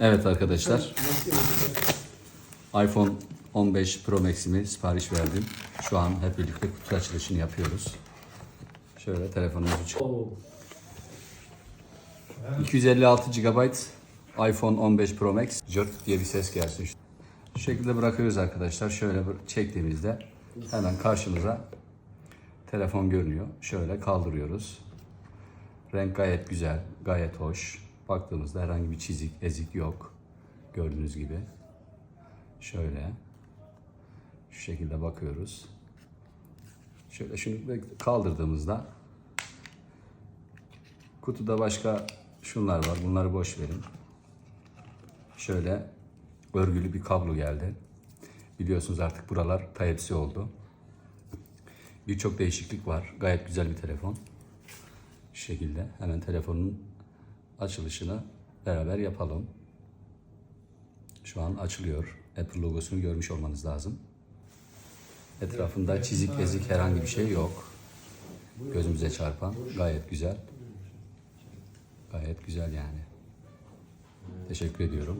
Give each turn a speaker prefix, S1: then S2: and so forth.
S1: Evet arkadaşlar. iPhone 15 Pro Max'imi sipariş verdim. Şu an hep birlikte kutu açılışını yapıyoruz. Şöyle telefonumuzu çık. 256 GB iPhone 15 Pro Max. Jört diye bir ses gelsin. Şu şekilde bırakıyoruz arkadaşlar. Şöyle çektiğimizde hemen karşımıza telefon görünüyor. Şöyle kaldırıyoruz. Renk gayet güzel, gayet hoş. Baktığımızda herhangi bir çizik, ezik yok. Gördüğünüz gibi. Şöyle. Şu şekilde bakıyoruz. Şöyle şunu kaldırdığımızda kutuda başka şunlar var. Bunları boş verin. Şöyle örgülü bir kablo geldi. Biliyorsunuz artık buralar Type-C oldu. Birçok değişiklik var. Gayet güzel bir telefon. Şu şekilde. Hemen telefonun açılışını beraber yapalım. Şu an açılıyor. Apple logosunu görmüş olmanız lazım. Etrafında çizik ezik herhangi bir şey yok. Gözümüze çarpan. Gayet güzel. Gayet güzel yani. Teşekkür ediyorum.